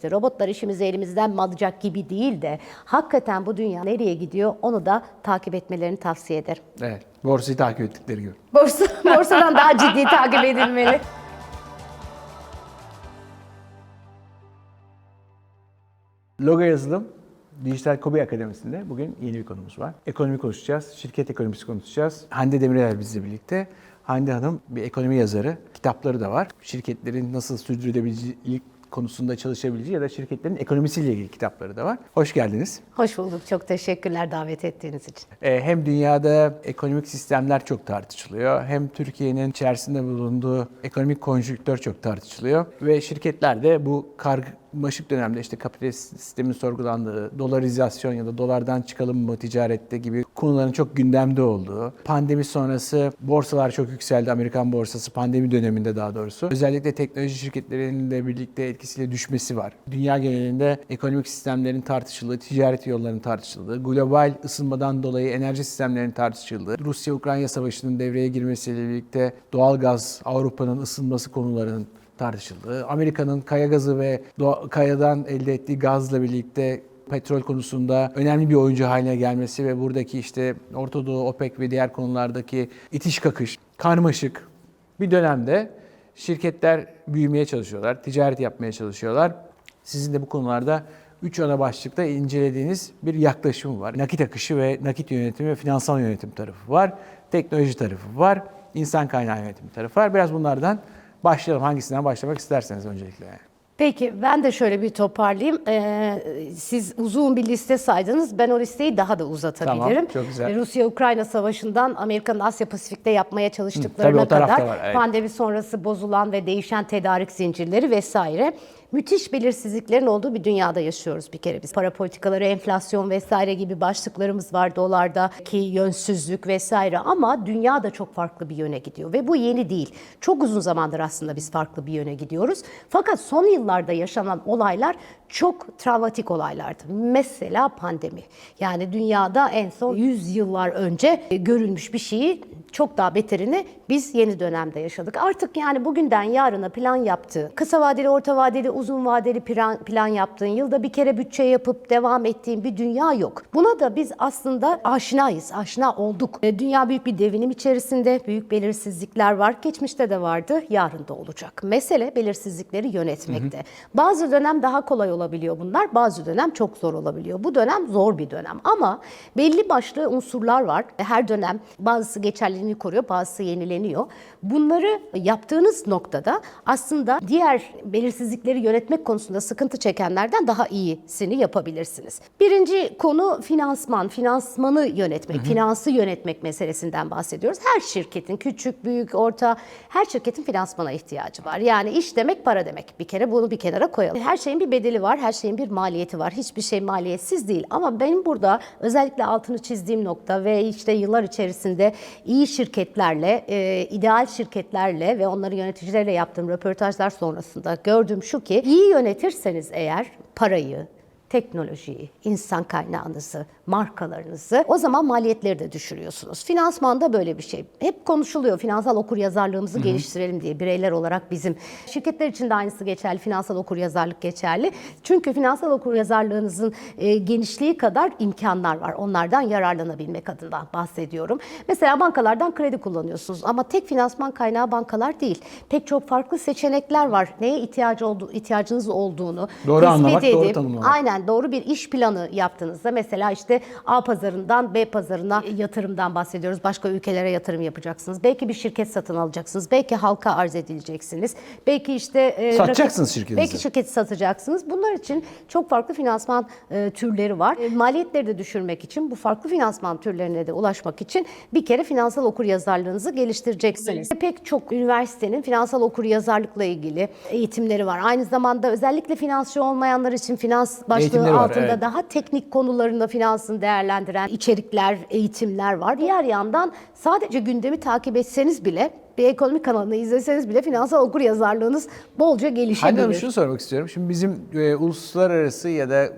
işte robotlar işimizi elimizden mi alacak gibi değil de hakikaten bu dünya nereye gidiyor onu da takip etmelerini tavsiye ederim. Evet. Borsayı takip ettikleri gibi. Borsa, borsadan daha ciddi takip edilmeli. Logo yazılım Dijital Kobi Akademisi'nde bugün yeni bir konumuz var. Ekonomi konuşacağız, şirket ekonomisi konuşacağız. Hande Demirel bizle birlikte. Hande Hanım bir ekonomi yazarı. Kitapları da var. Şirketlerin nasıl sürdürülebilirlik konusunda çalışabileceği ya da şirketlerin ekonomisiyle ilgili kitapları da var. Hoş geldiniz. Hoş bulduk. Çok teşekkürler davet ettiğiniz için. Ee, Hem dünyada ekonomik sistemler çok tartışılıyor, hem Türkiye'nin içerisinde bulunduğu ekonomik konjüktür çok tartışılıyor ve şirketler de bu karmaşık dönemde işte kapitalist sistemin sorgulandığı, dolarizasyon ya da dolardan çıkalım mı ticarette gibi konuların çok gündemde olduğu, pandemi sonrası borsalar çok yükseldi, Amerikan borsası pandemi döneminde daha doğrusu. Özellikle teknoloji şirketlerinin birlikte etkisiyle düşmesi var. Dünya genelinde ekonomik sistemlerin tartışıldığı, ticaret yollarının tartışıldığı, global ısınmadan dolayı enerji sistemlerinin tartışıldığı, Rusya-Ukrayna savaşının devreye girmesiyle birlikte doğal gaz, Avrupa'nın ısınması konularının tartışıldığı, Amerika'nın kaya gazı ve doğa- kayadan elde ettiği gazla birlikte petrol konusunda önemli bir oyuncu haline gelmesi ve buradaki işte Orta Doğu, OPEC ve diğer konulardaki itiş kakış, karmaşık bir dönemde şirketler büyümeye çalışıyorlar, ticaret yapmaya çalışıyorlar. Sizin de bu konularda üç ana başlıkta incelediğiniz bir yaklaşım var. Nakit akışı ve nakit yönetimi ve finansal yönetim tarafı var. Teknoloji tarafı var. insan kaynağı yönetimi tarafı var. Biraz bunlardan başlayalım. Hangisinden başlamak isterseniz öncelikle. Peki ben de şöyle bir toparlayayım. Ee, siz uzun bir liste saydınız. Ben o listeyi daha da uzatabilirim. Tamam, çok güzel. Ee, Rusya-Ukrayna savaşından Amerika'nın Asya Pasifik'te yapmaya Hı, çalıştıklarına tabii o kadar var, evet. pandemi sonrası bozulan ve değişen tedarik zincirleri vesaire müthiş belirsizliklerin olduğu bir dünyada yaşıyoruz bir kere biz. Para politikaları, enflasyon vesaire gibi başlıklarımız var dolardaki yönsüzlük vesaire ama dünya da çok farklı bir yöne gidiyor ve bu yeni değil. Çok uzun zamandır aslında biz farklı bir yöne gidiyoruz. Fakat son yıllarda yaşanan olaylar çok travmatik olaylardı. Mesela pandemi. Yani dünyada en son 100 yıllar önce görülmüş bir şeyi çok daha beterini biz yeni dönemde yaşadık. Artık yani bugünden yarına plan yaptığı, kısa vadeli, orta vadeli, uzun vadeli plan, plan yaptığın, yılda bir kere bütçe yapıp devam ettiğin bir dünya yok. Buna da biz aslında aşinayız, aşina olduk. E, Dünya büyük bir devinim içerisinde, büyük belirsizlikler var. Geçmişte de vardı, yarın da olacak. Mesele belirsizlikleri yönetmekte. Bazı dönem daha kolay olabiliyor bunlar, bazı dönem çok zor olabiliyor. Bu dönem zor bir dönem ama belli başlı unsurlar var. Her dönem bazısı geçerliliğini koruyor, bazısı yenileniyor. Bunları yaptığınız noktada aslında diğer belirsizlikleri yönetmek konusunda sıkıntı çekenlerden daha iyisini yapabilirsiniz. Birinci konu finansman, finansmanı yönetmek, finansı yönetmek meselesinden bahsediyoruz. Her şirketin küçük, büyük, orta, her şirketin finansmana ihtiyacı var. Yani iş demek para demek. Bir kere bunu bir kenara koyalım. Her şeyin bir bedeli var, her şeyin bir maliyeti var. Hiçbir şey maliyetsiz değil. Ama benim burada özellikle altını çizdiğim nokta ve işte yıllar içerisinde iyi şirketlerle, e, ideal şirketlerle ve onların yöneticileriyle yaptığım röportajlar sonrasında gördüğüm şu ki iyi yönetirseniz eğer parayı, teknolojiyi, insan kaynağınızı, markalarınızı o zaman maliyetleri de düşürüyorsunuz. Finansmanda böyle bir şey. Hep konuşuluyor finansal okuryazarlığımızı geliştirelim diye bireyler olarak bizim. Şirketler için de aynısı geçerli, finansal okuryazarlık geçerli. Çünkü finansal okuryazarlığınızın e, genişliği kadar imkanlar var. Onlardan yararlanabilmek adına bahsediyorum. Mesela bankalardan kredi kullanıyorsunuz ama tek finansman kaynağı bankalar değil. Pek çok farklı seçenekler var. Neye ihtiyacı oldu, ihtiyacınız olduğunu Doğru anlamak, doğru edip, tanımlamak. Aynen doğru bir iş planı yaptığınızda mesela işte A pazarından B pazarına yatırımdan bahsediyoruz. Başka ülkelere yatırım yapacaksınız. Belki bir şirket satın alacaksınız. Belki halka arz edileceksiniz. Belki işte e, Satacaksınız rakip- şirketinizi. Belki şirketi satacaksınız. Bunlar için çok farklı finansman e, türleri var. E, maliyetleri de düşürmek için bu farklı finansman türlerine de ulaşmak için bir kere finansal okuryazarlığınızı geliştireceksiniz. Pek çok üniversitenin finansal okuryazarlıkla ilgili eğitimleri var. Aynı zamanda özellikle finansçı olmayanlar için finans başlığı Eğitimleri var, altında evet. daha teknik konularında finansın değerlendiren içerikler, eğitimler var. Diğer yandan sadece gündemi takip etseniz bile bir ekonomi kanalını izleseniz bile finansal okuryazarlığınız bolca Hande gelişebilir. Hanım şunu sormak istiyorum. Şimdi bizim e, uluslararası ya da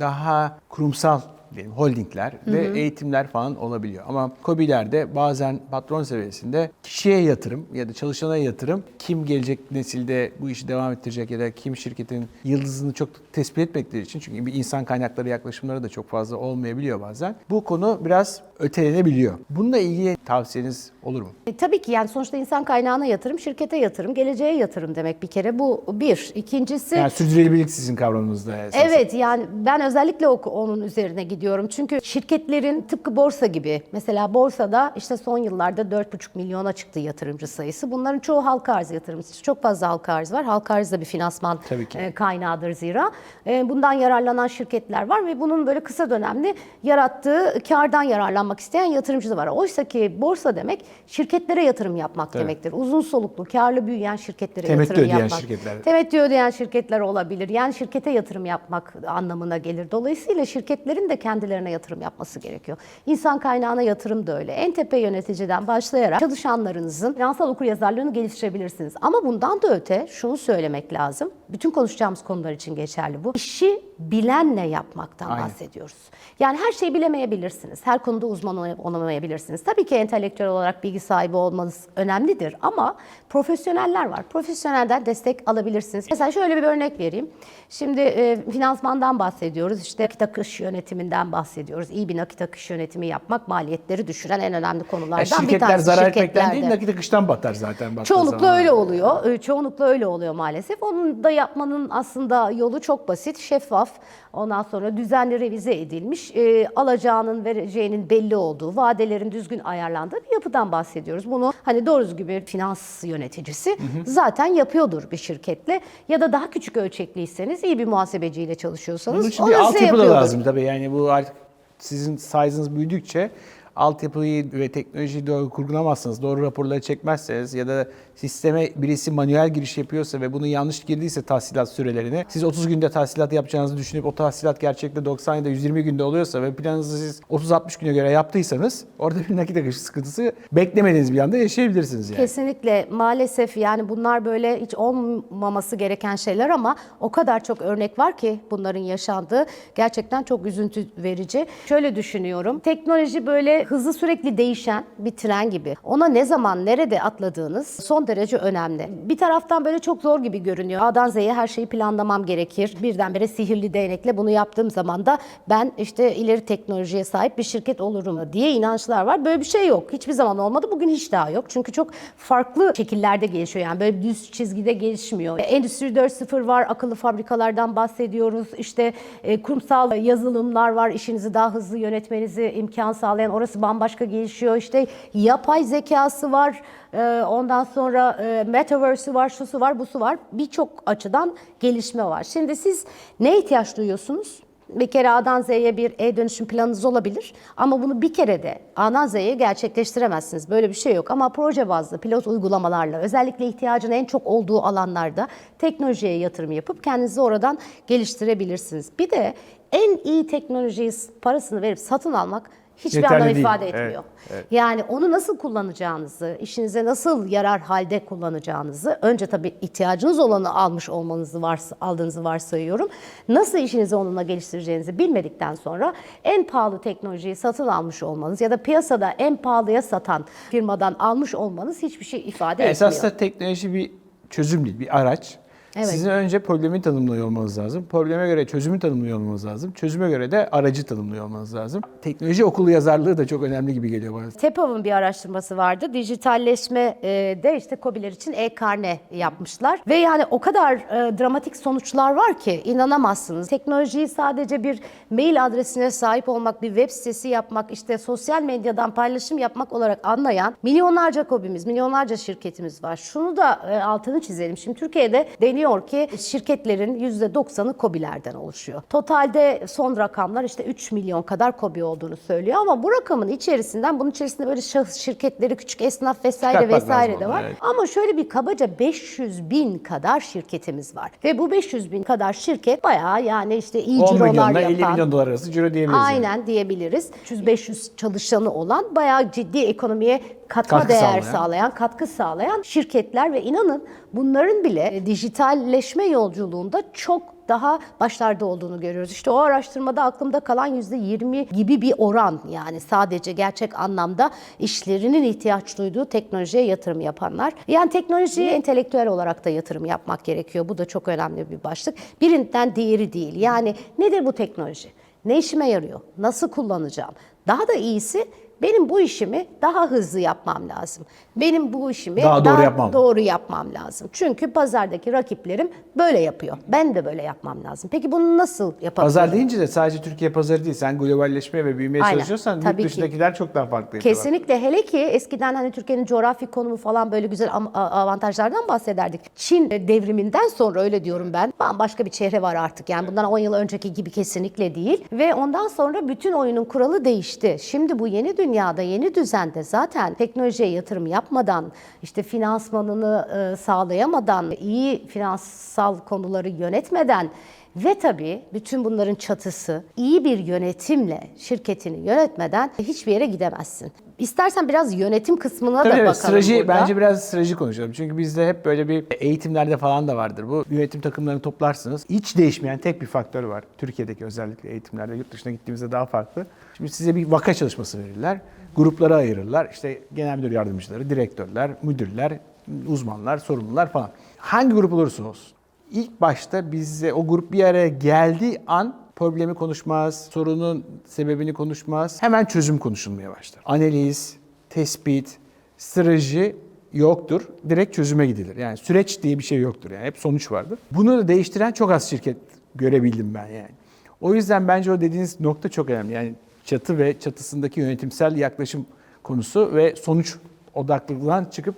daha kurumsal diyelim holdingler ve eğitimler falan olabiliyor. Ama COBİ'lerde bazen patron seviyesinde kişiye yatırım ya da çalışana yatırım kim gelecek nesilde bu işi devam ettirecek ya da kim şirketin yıldızını çok tespit etmekleri için çünkü bir insan kaynakları yaklaşımları da çok fazla olmayabiliyor bazen. Bu konu biraz ötelenebiliyor. Bununla ilgili tavsiyeniz olur mu? E, tabii ki yani sonuçta insan kaynağına yatırım, şirkete yatırım, geleceğe yatırım demek bir kere bu bir. İkincisi Yani sürdürülebilirlik sizin kavramınızda esas. Evet yani ben özellikle onun üzerine gidiyorum. Çünkü şirketlerin tıpkı borsa gibi mesela borsada işte son yıllarda 4,5 milyona çıktı yatırımcı sayısı. Bunların çoğu halka arz yatırımcısı. Çok fazla halka arz var. Halka arz da bir finansman e, kaynağıdır zira. E, Bundan yararlanan şirketler var ve bunun böyle kısa dönemli yarattığı kardan yararlanmak isteyen yatırımcı da var. Oysa ki borsa demek şirketlere yatırım yapmak Tabii. demektir. Uzun soluklu, karlı büyüyen şirketlere Temettü yatırım ödeyen yapmak. şirketler. Temettü ödeyen şirketler olabilir. Yani şirkete yatırım yapmak anlamına gelir. Dolayısıyla şirketlerin de kendilerine yatırım yapması gerekiyor. İnsan kaynağına yatırım da öyle. En tepe yöneticiden başlayarak çalışanlarınızın finansal okuryazarlığını geliştirebilirsiniz. Ama bundan da öte şunu söylemek lazım. Bütün konuşacağımız konular için geçerli bu. İşi bilenle yapmaktan Aynen. bahsediyoruz. Yani her şeyi bilemeyebilirsiniz. Her konuda uzman olamayabilirsiniz. Tabii ki entelektüel olarak bilgi sahibi olmanız önemlidir ama profesyoneller var. Profesyonelden destek alabilirsiniz. Mesela şöyle bir örnek vereyim. Şimdi e, finansmandan bahsediyoruz. İşte nakit akış yönetiminden bahsediyoruz. İyi bir nakit akış yönetimi yapmak maliyetleri düşüren en önemli konulardan Yani bir şirketler tanesi. zarar etmekten değil nakit akıştan batar zaten. Çoğunlukla zaman. öyle oluyor. Ee, Çoğunlukla öyle oluyor maalesef. Onun da yapmanın aslında yolu çok basit, şeffaf. Ondan sonra düzenli revize edilmiş, e, alacağının vereceğinin belli olduğu, vadelerin düzgün ayarlandığı bir yapıdan bahsediyoruz. Bunu hani doğru düzgün bir finans yöneticisi zaten yapıyordur bir şirketle. Ya da daha küçük ölçekliyseniz, iyi bir muhasebeciyle çalışıyorsanız Bunun için bir altyapı da lazım tabii. Yani bu artık sizin size'ınız büyüdükçe altyapıyı ve teknolojiyi doğru kurgulamazsanız, doğru raporları çekmezseniz ya da sisteme birisi manuel giriş yapıyorsa ve bunu yanlış girdiyse tahsilat sürelerini, siz 30 günde tahsilat yapacağınızı düşünüp o tahsilat gerçekte 90 ya da 120 günde oluyorsa ve planınızı siz 30-60 güne göre yaptıysanız orada bir nakit akışı sıkıntısı beklemediğiniz bir anda yaşayabilirsiniz yani. Kesinlikle maalesef yani bunlar böyle hiç olmaması gereken şeyler ama o kadar çok örnek var ki bunların yaşandığı gerçekten çok üzüntü verici. Şöyle düşünüyorum teknoloji böyle hızlı sürekli değişen bir tren gibi. Ona ne zaman nerede atladığınız son derece önemli. Bir taraftan böyle çok zor gibi görünüyor. A'dan Z'ye her şeyi planlamam gerekir. Birdenbire sihirli değnekle bunu yaptığım zaman da ben işte ileri teknolojiye sahip bir şirket olurum diye inançlar var. Böyle bir şey yok. Hiçbir zaman olmadı. Bugün hiç daha yok. Çünkü çok farklı şekillerde gelişiyor. Yani böyle düz çizgide gelişmiyor. Endüstri 4.0 var. Akıllı fabrikalardan bahsediyoruz. İşte e, kurumsal yazılımlar var. İşinizi daha hızlı yönetmenizi imkan sağlayan. Orası bambaşka gelişiyor. İşte yapay zekası var. E, Ondan sonra e, metaverse'ü var, şusu var, busu var. Birçok açıdan gelişme var. Şimdi siz ne ihtiyaç duyuyorsunuz? Bir kere A'dan Z'ye bir e-dönüşüm planınız olabilir ama bunu bir kere de A'dan Z'ye gerçekleştiremezsiniz. Böyle bir şey yok ama proje bazlı pilot uygulamalarla özellikle ihtiyacın en çok olduğu alanlarda teknolojiye yatırım yapıp kendinizi oradan geliştirebilirsiniz. Bir de en iyi teknolojiyi parasını verip satın almak hiçbir Yeterli anlam değil. ifade Evet, etmiyor. evet. Yani onu nasıl kullanacağınızı, işinize nasıl yarar halde kullanacağınızı, önce tabii ihtiyacınız olanı almış olmanızı varsa, aldığınızı varsayıyorum. Nasıl işinizi onunla geliştireceğinizi bilmedikten sonra en pahalı teknolojiyi satın almış olmanız ya da piyasada en pahalıya satan firmadan almış olmanız hiçbir şey ifade etmiyor. Esas da teknoloji bir çözüm değil, bir araç. Evet. Sizin önce problemi tanımlıyor olmanız lazım. Probleme göre çözümü tanımlıyor olmanız lazım. Çözüme göre de aracı tanımlıyor olmanız lazım. Teknoloji okulu yazarlığı da çok önemli gibi geliyor bana. TEPAV'ın bir araştırması vardı. Dijitalleşme e, de işte KOBİ'ler için e-karne yapmışlar. Ve yani o kadar e, dramatik sonuçlar var ki inanamazsınız. Teknolojiyi sadece bir mail adresine sahip olmak, bir web sitesi yapmak, işte sosyal medyadan paylaşım yapmak olarak anlayan milyonlarca KOBİ'miz, milyonlarca şirketimiz var. Şunu da e, altını çizelim. Şimdi Türkiye'de deniyor ki şirketlerin %90'ı KOBİ'lerden oluşuyor. Totalde son rakamlar işte 3 milyon kadar KOBİ olduğunu söylüyor ama bu rakamın içerisinden bunun içerisinde böyle şahıs şirketleri, küçük esnaf vesaire Çıkartmak vesaire de var. evet. Ama şöyle bir kabaca 500 bin kadar şirketimiz var. Ve bu 500 bin kadar şirket bayağı yani işte iyi 10 cirolar yapan. 50 milyon dolar arası ciro diyebiliriz. yani. Aynen diyebiliriz. 300-500 çalışanı olan bayağı ciddi ekonomiye katma Katkı değer sağlayan. sağlayan. katkı sağlayan şirketler ve inanın bunların bile e, dijitalleşme yolculuğunda çok daha başlarda olduğunu görüyoruz. İşte o araştırmada aklımda kalan %20 gibi bir oran yani sadece gerçek anlamda işlerinin ihtiyaç duyduğu teknolojiye yatırım yapanlar. Yani teknolojiye entelektüel olarak da yatırım yapmak gerekiyor. Bu da çok önemli bir başlık. Birinden diğeri değil. Yani nedir bu teknoloji? Ne işime yarıyor? Nasıl kullanacağım? Daha da iyisi benim bu işimi daha hızlı yapmam lazım. Benim bu işimi Daha doğru yapmam. doğru yapmam lazım. Çünkü pazardaki rakiplerim böyle yapıyor. Ben de böyle yapmam lazım. Peki bunu nasıl yapabilirim? Pazar deyince de sadece Türkiye pazarı değil. Sen globalleşmeye ve büyümeye Aynen, çalışıyorsan tabii yurt ki. dışındakiler çok daha farklı. Kesinlikle hele ki eskiden hani Türkiye'nin coğrafi konumu falan böyle güzel avantajlardan bahsederdik. Çin devriminden sonra öyle diyorum ben. Bambaşka bir çehre var artık. Yani bundan 10 yıl önceki gibi kesinlikle değil. Ve ondan sonra bütün oyunun kuralı değişti. Şimdi bu yeni dünyada, yeni düzende zaten teknolojiye yatırım yapmadan, işte finansmanını e, sağlayamadan, iyi finansal konuları yönetmeden ve tabii bütün bunların çatısı iyi bir yönetimle şirketini yönetmeden hiçbir yere gidemezsin. İstersen biraz yönetim kısmına Tabii da evet, bakalım strateji, burada. bence biraz strateji konuşalım. Çünkü bizde hep böyle bir eğitimlerde falan da vardır bu. Yönetim takımlarını toplarsınız. Hiç değişmeyen tek bir faktör var. Türkiye'deki özellikle eğitimlerde, yurt dışına gittiğimizde daha farklı. Şimdi size bir vaka çalışması verirler. Gruplara ayırırlar. İşte genel müdür yardımcıları, direktörler, müdürler, uzmanlar, sorumlular falan. Hangi grup olursa olsun. İlk başta bize o grup bir araya geldiği an problemi konuşmaz, sorunun sebebini konuşmaz. Hemen çözüm konuşulmaya başlar. Analiz, tespit, strateji yoktur. Direkt çözüme gidilir. Yani süreç diye bir şey yoktur. Yani hep sonuç vardır. Bunu da değiştiren çok az şirket görebildim ben yani. O yüzden bence o dediğiniz nokta çok önemli. Yani çatı ve çatısındaki yönetimsel yaklaşım konusu ve sonuç odaklılıktan çıkıp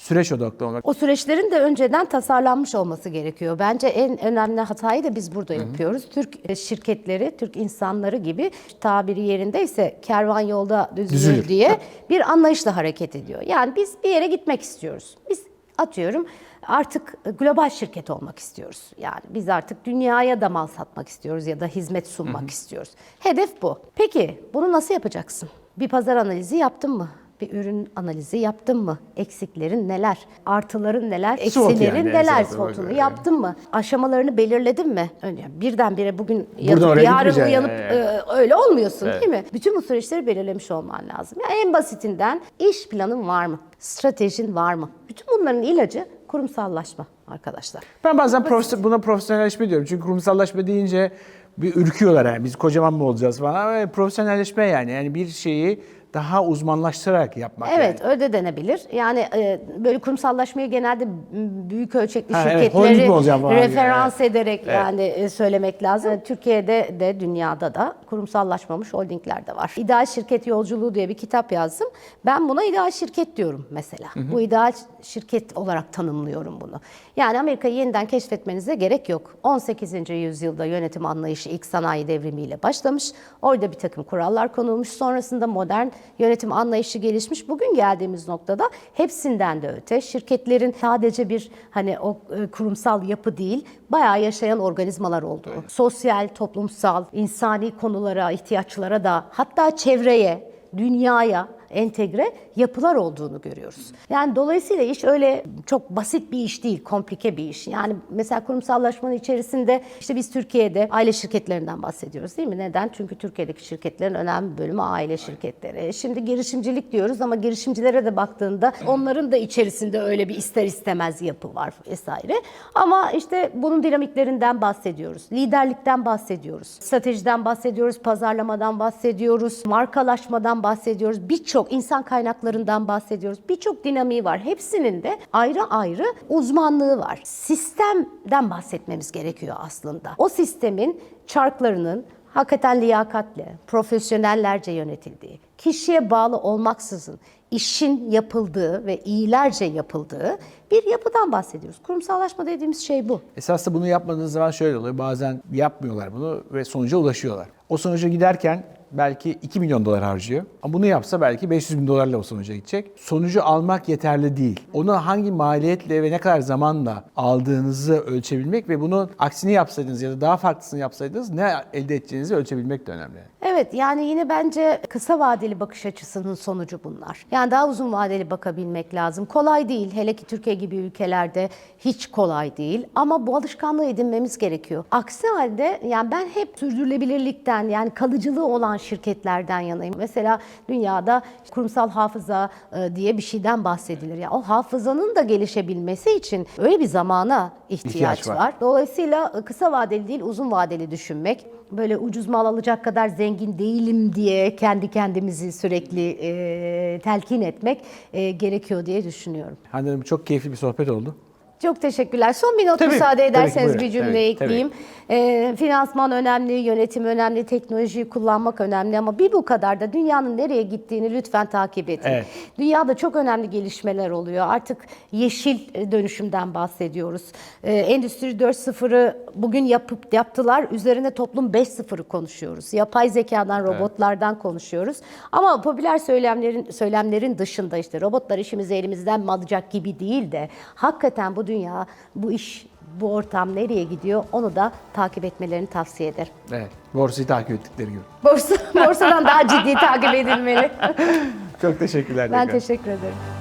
süreç odaklı olmak. O süreçlerin de önceden tasarlanmış olması gerekiyor. Bence en önemli hatayı da biz burada yapıyoruz. Türk şirketleri, Türk insanları gibi tabiri yerindeyse kervan yolda düzülür, Düzülür. diye bir anlayışla hareket ediyor. Yani biz bir yere gitmek istiyoruz. Biz atıyorum artık global şirket olmak istiyoruz. Yani biz artık dünyaya da mal satmak istiyoruz ya da hizmet sunmak istiyoruz. Hedef bu. Peki bunu nasıl yapacaksın? Bir pazar analizi yaptın mı? Bir ürün analizi yaptın mı? Eksiklerin neler? Artıların neler? SWOT Eksilerin yani, neler? SWOT, SWOT'unu yaptın mı? Aşamalarını belirledin mi? Önce birdenbire bugün yatıp yarın uyanıp yani. e, öyle olmuyorsun değil mi? Bütün bu süreçleri belirlemiş olman lazım. Yani en basitinden iş planın var mı? Stratejin var mı? Bütün bunların ilacı kurumsallaşma arkadaşlar. Ben bazen profes- buna profesyonelleşme diyorum. Çünkü kurumsallaşma deyince bir ürküyorlar yani. Biz kocaman mı olacağız falan. Ama profesyonelleşme yani. Yani bir şeyi daha uzmanlaştırarak yapmak Evet yani. öyle de denebilir. Yani e, böyle kurumsallaşmayı genelde büyük ölçekli Ha, evet, şirketleri gibi, referans ederek Evet. yani e, söylemek lazım. Türkiye'de de dünyada da kurumsallaşmamış holdingler de var. İdeal Şirket Yolculuğu diye bir kitap yazdım. Ben buna ideal şirket diyorum mesela. Bu ideal şirket olarak tanımlıyorum bunu. Yani Amerika'yı yeniden keşfetmenize gerek yok. 18. yüzyılda yönetim anlayışı ilk sanayi devrimiyle başlamış. Orada bir takım kurallar konulmuş. Sonrasında modern yönetim anlayışı gelişmiş. Bugün geldiğimiz noktada hepsinden de öte şirketlerin sadece bir hani o e, kurumsal yapı değil, bayağı yaşayan organizmalar olduğu. Sosyal, toplumsal, insani konulara, ihtiyaçlara da hatta çevreye, dünyaya entegre yapılar olduğunu görüyoruz. Yani dolayısıyla iş öyle çok basit bir iş değil, komplike bir iş. Yani mesela kurumsallaşmanın içerisinde işte biz Türkiye'de aile şirketlerinden bahsediyoruz değil mi? Neden? Çünkü Türkiye'deki şirketlerin önemli bölümü aile şirketleri. Şimdi girişimcilik diyoruz ama girişimcilere de baktığında onların da içerisinde öyle bir ister istemez yapı var vesaire. Ama işte bunun dinamiklerinden bahsediyoruz. Liderlikten bahsediyoruz. Stratejiden bahsediyoruz, pazarlamadan bahsediyoruz, markalaşmadan bahsediyoruz. Birçok insan kaynaklarından bahsediyoruz. Birçok dinamiği var. Hepsinin de ayrı ayrı uzmanlığı var. Sistemden bahsetmemiz gerekiyor aslında. O sistemin çarklarının hakikaten liyakatle, profesyonellerce yönetildiği, kişiye bağlı olmaksızın işin yapıldığı ve iyilerce yapıldığı bir yapıdan bahsediyoruz. Kurumsallaşma dediğimiz şey bu. Esas da bunu yapmadığınız zaman şöyle oluyor. Bazen yapmıyorlar bunu ve sonuca ulaşıyorlar. O sonuca giderken belki 2 milyon dolar harcıyor. Ama bunu yapsa belki 500 bin dolarla o sonuca gidecek. Sonucu almak yeterli değil. Onu hangi maliyetle ve ne kadar zamanla aldığınızı ölçebilmek ve bunun aksini yapsaydınız ya da daha farklısını yapsaydınız ne elde edeceğinizi ölçebilmek de önemli. Evet yani yine bence kısa vadeli bakış açısının sonucu bunlar. Yani daha uzun vadeli bakabilmek lazım. Kolay değil. Hele ki Türkiye gibi ülkelerde hiç kolay değil. Ama bu alışkanlığı edinmemiz gerekiyor. Aksi halde yani ben hep sürdürülebilirlikten yani kalıcılığı olan şirketlerden yanayım. Mesela dünyada kurumsal hafıza e, diye bir şeyden bahsedilir. Yani o hafızanın da gelişebilmesi için öyle bir zamana ihtiyaç, İhtiyaç var. var. Dolayısıyla e, kısa vadeli değil uzun vadeli düşünmek. Böyle ucuz mal alacak kadar zengin değilim diye kendi kendimizi sürekli e, telkin etmek e, gerekiyor diye düşünüyorum. Hande Hanım çok keyifli bir sohbet oldu. Çok teşekkürler. Son bir not Tabii, müsaade tabii ederseniz buyurun. bir cümle Tabii, tabii. ekleyeyim. Ee, finansman önemli, yönetim önemli, teknolojiyi kullanmak önemli ama bir bu kadar da dünyanın nereye gittiğini lütfen takip edin. Evet. Dünyada çok önemli gelişmeler oluyor. Artık yeşil e, dönüşümden bahsediyoruz. Ee, Endüstri 4.0'ı bugün yapıp yaptılar. Üzerine toplum 5.0'ı konuşuyoruz. Yapay zekadan, robotlardan konuşuyoruz. Ama popüler söylemlerin söylemlerin dışında işte robotlar işimizi elimizden mi alacak gibi değil de hakikaten bu dünya, bu iş, bu ortam nereye gidiyor onu da takip etmelerini tavsiye ederim. Evet. Borsayı takip ettikleri gibi. Borsa, borsadan daha ciddi takip edilmeli. Çok teşekkürler. ben tekrar. teşekkür ederim.